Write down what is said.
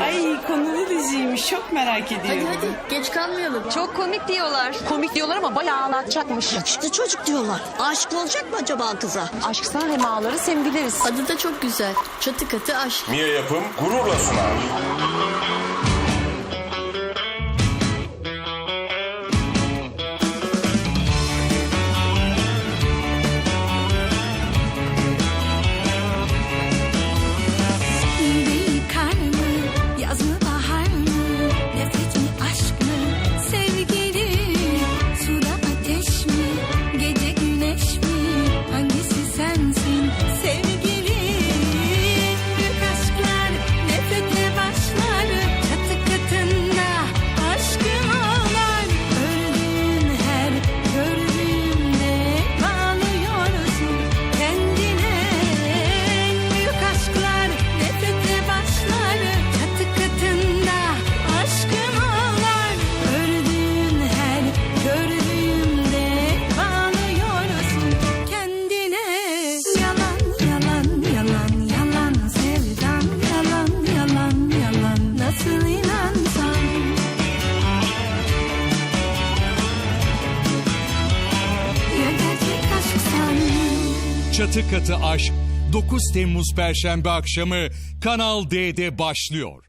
Ay konulu diziymiş çok merak Hadi ediyorum. hadi geç kalmayalım. Çok komik diyorlar. Komik diyorlar ama bayağı ağlatacakmış. Yakışıklı çocuk diyorlar. Aşık olacak mı acaba kıza? Aşksa hem ağlarız hem güleriz. Adı da çok güzel. Çatı katı aşk. Mia Yapım gururla sunar. Çatı Katı Aşk 9 Temmuz Perşembe akşamı Kanal D'de başlıyor.